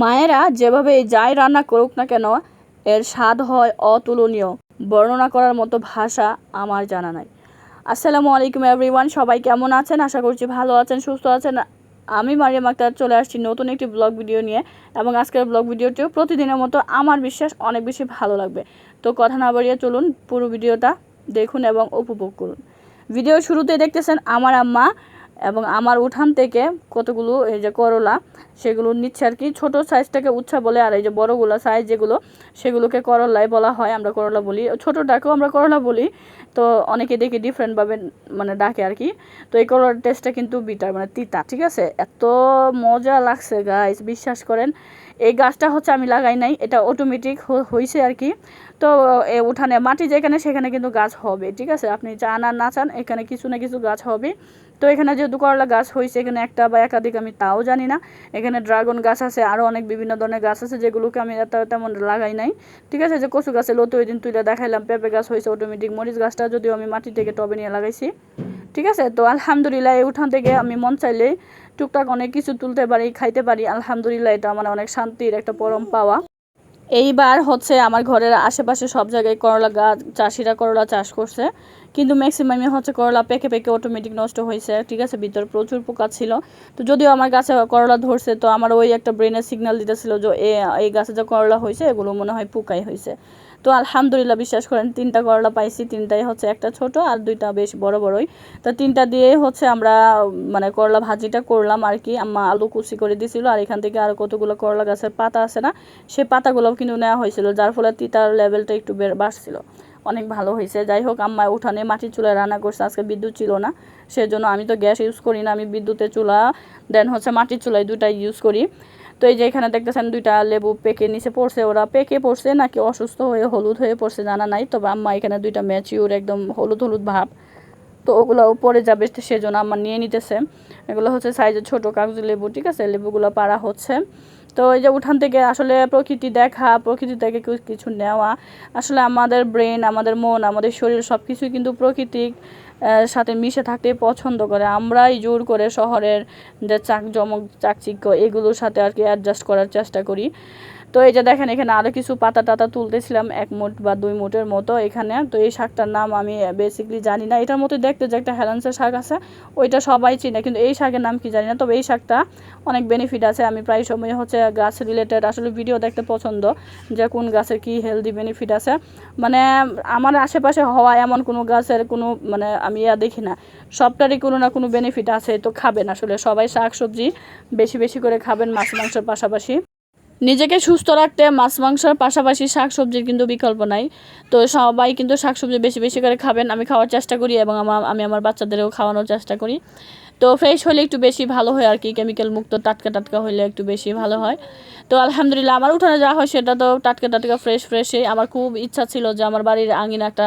মায়েরা যেভাবে যাই রান্না করুক না কেন, এর স্বাদ হয় অতুলনীয়। বর্ণনা করার মতো ভাষা আমার জানা নাই। আসসালামু আলাইকুম এভরিওয়ান, সবাই কেমন আছেন? আশা করছি ভালো আছেন, সুস্থ আছেন। আমি মারিয়াম আক্তার চলে আসছি নতুন একটি ব্লগ ভিডিও নিয়ে এবং আজকের ব্লগ ভিডিওটিও প্রতিদিনের মতো আমার বিশ্বাস অনেক বেশি ভালো লাগবে। তো কথা না বাড়িয়ে চলুন পুরো ভিডিওটা দেখুন এবং উপভোগ করুন। ভিডিও শুরুতে দেখতেছেন আমার আম্মা এবং আমার উঠান থেকে কতগুলো এই যে করলা, সেগুলো নিচ্ছে আর কি। ছোটো সাইজটাকে উচ্ছা বলে আর এই যে বড়গুলো সাইজ যেগুলো, সেগুলোকে করলাই বলা হয়, আমরা করলা বলি। ছোটোটাকেও আমরা করলা বলি। তো অনেকে দেখি ডিফারেন্টভাবে মানে ডাকে আর কি। তো এই করলার টেস্টটা কিন্তু বিটার মানে তিতা, ঠিক আছে? এত মজা লাগছে গাইস বিশ্বাস করেন। এই গাছটা হচ্ছে আমি লাগাই নাই, এটা অটোমেটিক হয়েছে আর কি। তো উঠানে মাটি যেখানে, সেখানে কিন্তু গাছ হবে, ঠিক আছে? আপনি চান আর না চান, এখানে কিছু না কিছু গাছ হবে। তো এখানে যেহেতু করলা গাছ হয়েছে এখানে একটা বা একাধিক আমি তাও জানি না। এখানে ড্রাগন গাছ আছে আরও অনেক বিভিন্ন ধরনের গাছ আছে যেগুলোকে আমি তেমন লাগাই নাই। ঠিক আছে, যে কচু গাছে লতো ওই দিন তুলে দেখাইলাম, পেঁপে গাছ হয়েছে অটোমেটিক মরিচ গাছটা যদিও আমি মাটি থেকে টবে নিয়ে লাগাইছি। ঠিক আছে, তো আলহামদুলিল্লাহ এই উঠান থেকে আমি মন চাইলে টুকটাক অনেক কিছু তুলতে পারি, খাইতে পারি। আলহামদুলিল্লাহ এটা আমার অনেক শান্তির একটা পরম পাওয়া। এইবার হচ্ছে আমার ঘরের আশেপাশে সব জায়গায় করলা গাছ, চাষিরা করলা চাষ করছে। কিন্তু ম্যাক্সিমামই হচ্ছে করলা পেকে পেকে অটোমেটিক নষ্ট হয়েছে, ঠিক আছে? ভিতরে প্রচুর পোকা ছিল। তো যদিও আমার গাছে করলা ধরছে, তো আমার ওই একটা ব্রেনের সিগন্যাল দিতেছিল যে এই গাছে যে করলা হয়েছে, এগুলো মনে হয় পোকাই হয়েছে। তো আলহামদুলিল্লাহ বিশ্বাস করেন, তিনটা করলা পাইছি, তিনটাই হচ্ছে একটা ছোট আর দুইটা বেশ বড় বড়ই। তো তিনটা দিয়ে হচ্ছে আমরা মানে করলা ভাজিটা করলাম আর কি, আম্মা আলু কুচি করে দিছিল আর এখান থেকে আর কতগুলো করলা গাছের পাতা আছে না সেই পাতাগুলোও কিন্তু নেওয়া হয়েছিল, যার ফলে তিতার লেভেলটা একটু বাড়ছিল। অনেক ভালো হয়েছে। যাই হোক, আম্মা উঠানে মাটির চুলায় রান্না করছে। আজকে বিদ্যুৎ ছিল না, সেজন্য আমি তো গ্যাস ইউজ করি না। আমি বিদ্যুতের চুলা, দেন হচ্ছে মাটির চুলায় দুটাই ইউজ করি। তো এই যে এখানে দেখতেছেন দুইটা লেবু পেকে নিচে পড়ছে। ওরা পেকে পড়ছে, নাকি অসুস্থ হয়ে হলুদ হয়ে পড়ছে জানা নাই। তবে আম্মা এখানে দুইটা ম্যাচিউর একদম হলুদ হলুদ ভাব। তো ওগুলো পরে যাবে সেজন্য আমার নিয়ে নিতেছে। এগুলো হচ্ছে সাইজের ছোটো কাগজ লেবু, ঠিক আছে? লেবুগুলো পাড়া হচ্ছে। তো এই যে উঠান থেকে আসলে প্রকৃতি দেখা, প্রকৃতি থেকে কিছু নেওয়া, আসলে আমাদের ব্রেন আমাদের মন, আমাদের শরীর সব কিছুই কিন্তু প্রকৃতির সাথে মিশে থাকতে পছন্দ করে। আমরাই জোর করে শহরের যে চাকজমক, চাকচিক্য, এগুলোর সাথে আর কি অ্যাডজাস্ট করার চেষ্টা করি। তো এই যে দেখেন, এখানে আরও কিছু পাতা টাতা তুলতেছিলাম, এক মুঠ বা দুই মোটের মতো এখানে। তো এই শাকটার নাম আমি বেসিকলি জানি না। এটার মতো দেখতে যে একটা হেলেন্সের শাক আছে, ওইটা সবাই চিনে। কিন্তু এই শাকের নাম কি জানি না, তবে এই শাকটা অনেক বেনিফিট আছে। আমি প্রায় সময় হচ্ছে গাছ রিলেটেড আসলে ভিডিও দেখতে পছন্দ যে কোন গাছের কি হেলদি বেনিফিট আছে। মানে আমার আশেপাশে হওয়া এমন কোনো গাছের কোনো মানে আমি ইয়া দেখি না। সবটারই কোনো না কোনো বেনিফিট আছে, তো খাবেন আসলে। সবাই শাক সবজি বেশি বেশি করে খাবেন মাছ, মাংসের পাশাপাশি। নিজেকে সুস্থ রাখতে মাছ, মাংসের পাশাপাশি শাক সবজির কিন্তু বিকল্প নাই। তো সবাই কিন্তু শাক সবজি বেশি বেশি করে খাবেন। আমি খাওয়ার চেষ্টা করি এবং আমি আমার বাচ্চাদেরও খাওয়ানোর চেষ্টা করি। তো ফ্রেশ হলে একটু বেশি ভালো হয় আর কি কেমিক্যাল মুক্ত টাটকা টাটকা হলে একটু বেশি ভালো হয়। তো আলহামদুলিল্লাহ, আমার উঠানে যা হয় সেটা তো টাটকা টাটকা ফ্রেশ ফ্রেশে আমার খুব ইচ্ছা ছিল যে আমার বাড়ির আঙিনা একটা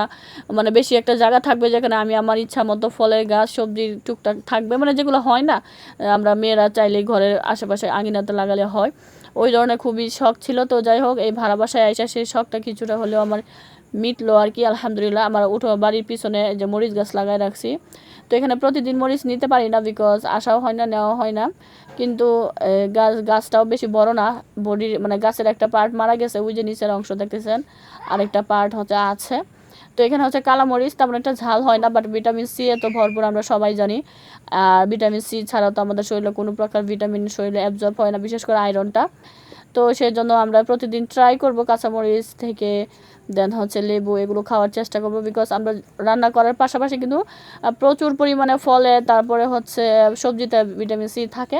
মানে বেশি একটা জায়গা থাকবে যেখানে আমি আমার ইচ্ছা মতো ফলের গাছ সবজি টুকটাক থাকবে। মানে যেগুলো হয় না, আমরা মেয়েরা চাইলেই ঘরের আশেপাশে আঙিনাতে লাগালে হয়। ওই ধরনের খুবই শখ ছিল। তো যাই হোক, এই ভাড়া বাসায় আইসা সেই শখটা কিছুটা হলেও আমার মিটলো আর কি, আলহামদুলিল্লাহ। আমার উঠো বাড়ির পিছনে যে মরিচ গাছ লাগাই রাখছি। তো এখানে প্রতিদিন মরিচ নিতে পারি না বিকজ আসাও হয় না নেওয়া হয় না। কিন্তু গাছ, গাছটাও বেশি বড় না। বডির মানে গাছের একটা পার্ট মারা গেছে, ওই যে নিচের অংশ দেখতেছেন। আরেকটা পার্ট হচ্ছে আছে। তো এখানে হচ্ছে কালামরিচ, তেমন একটা ঝাল হয় না বাট ভিটামিন সি এত ভরপুর, আমরা সবাই জানি। আর ভিটামিন সি ছাড়াও তো আমাদের শরীরে কোনো প্রকার ভিটামিন শরীরে অ্যাবজর্ব হয় না, বিশেষ করে আয়রনটা তো সেই জন্য আমরা প্রতিদিন ট্রাই করব কাঁচামরিচ থেকে দেন হচ্ছে লেবু এগুলো খাওয়ার চেষ্টা করব বিকজ আমরা রান্না করার পাশাপাশি কিন্তু প্রচুর পরিমাণে ফলে, তারপরে হচ্ছে সবজিতে ভিটামিন সি থাকে।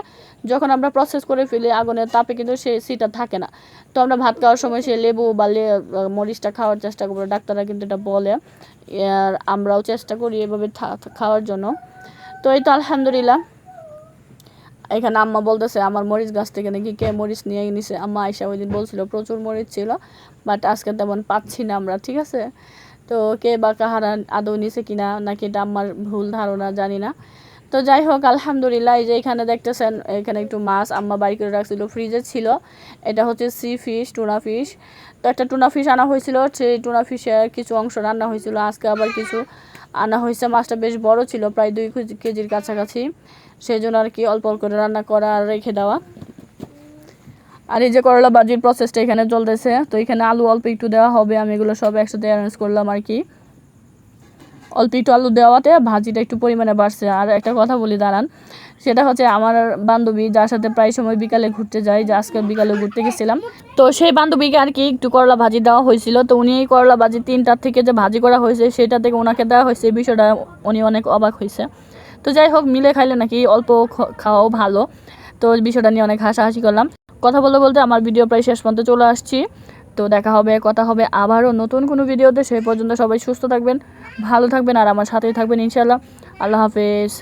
যখন আমরা প্রসেস করে ফেলি আগুনের তাপে কিন্তু সেই সিটা থাকে না। তো আমরা ভাত খাওয়ার সময় সেই লেবু বা মরিচটা খাওয়ার চেষ্টা করব। ডাক্তাররা কিন্তু এটা বলে। আর আমরাও চেষ্টা করি এভাবে খাওয়ার জন্য। তো এই তো আলহামদুলিল্লাহ। এখানে আম্মা বলতেছে, আমার মরিচ গাছ থেকে নাকি কে মরিচ নিয়ে নিছে? আম্মা আয়সা ওই দিন বলছিল, প্রচুর মরিচ ছিল, বাট আজকে তেমন পাচ্ছি না আমরা, ঠিক আছে? তো কে বা কাহারা আদৌ নিছে কিনা, নাকি এটা আমার ভুল ধারণা, জানি না। তো যাই হোক, আলহামদুলিল্লাহ, এই যে এখানে দেখতেছেন, এখানে একটু মাছ আম্মা বাড়ি করে রাখছিল ফ্রিজে ছিল। এটা হচ্ছে সি ফিশ টুনা ফিশ তো একটা টুনা ফিশ আনা হয়েছিল, সেই টুনা ফিশের কিছু অংশ রান্না হয়েছিল, আজকে আবার কিছু আনা হয়েছে। মাছটা বেশ বড় ছিল, প্রায় দুই কেজির কাছাকাছি। সেই জন্য আর কি অল্প অল্প করে রান্না করা আর রেখে দেওয়া। আর এই যে করলা ভাজির প্রসেসটা এখানে চলতেছে। তো এখানে আলু অল্প একটু দেওয়া হবে। আমি এগুলো সব একসাথে অ্যারেঞ্জ করলাম আর কি। অল্প একটু আলু দেওয়াতে ভাজিটা একটু পরিমাণে বাড়ছে। আর একটা কথা বলি, দাঁড়ান। সেটা হচ্ছে আমার বান্ধবী যার সাথে প্রায় সময় বিকালে ঘুরতে যাই, যে আজকে বিকালে ঘুরতে গেছিলাম। তো সেই বান্ধবীকে আর কি একটু করলা ভাজি দেওয়া হয়েছিল। তো উনি করলা ভাজি তিনটার থেকে যে ভাজি করা হয়েছে, সেটা থেকে ওনাকে দেওয়া হয়েছে। এই বিষয়টা উনি অনেক অবাক হয়েছে। তো যাই হোক, মিলে খাইলে নাকি অল্প খাওয়াও ভালো। তো বিষয়টা নিয়ে অনেক হাসাহাসি করলাম। কথা বলতে বলতে আমার ভিডিও প্রায় শেষ পর্যন্ত চলে আসছি। তো দেখা হবে, কথা হবে আবারও নতুন কোনো ভিডিওতে। সেই পর্যন্ত সবাই সুস্থ থাকবেন, ভালো থাকবেন, আর আমার সাথেই থাকবেন ইনশাল্লাহ আল্লাহ হাফেজ।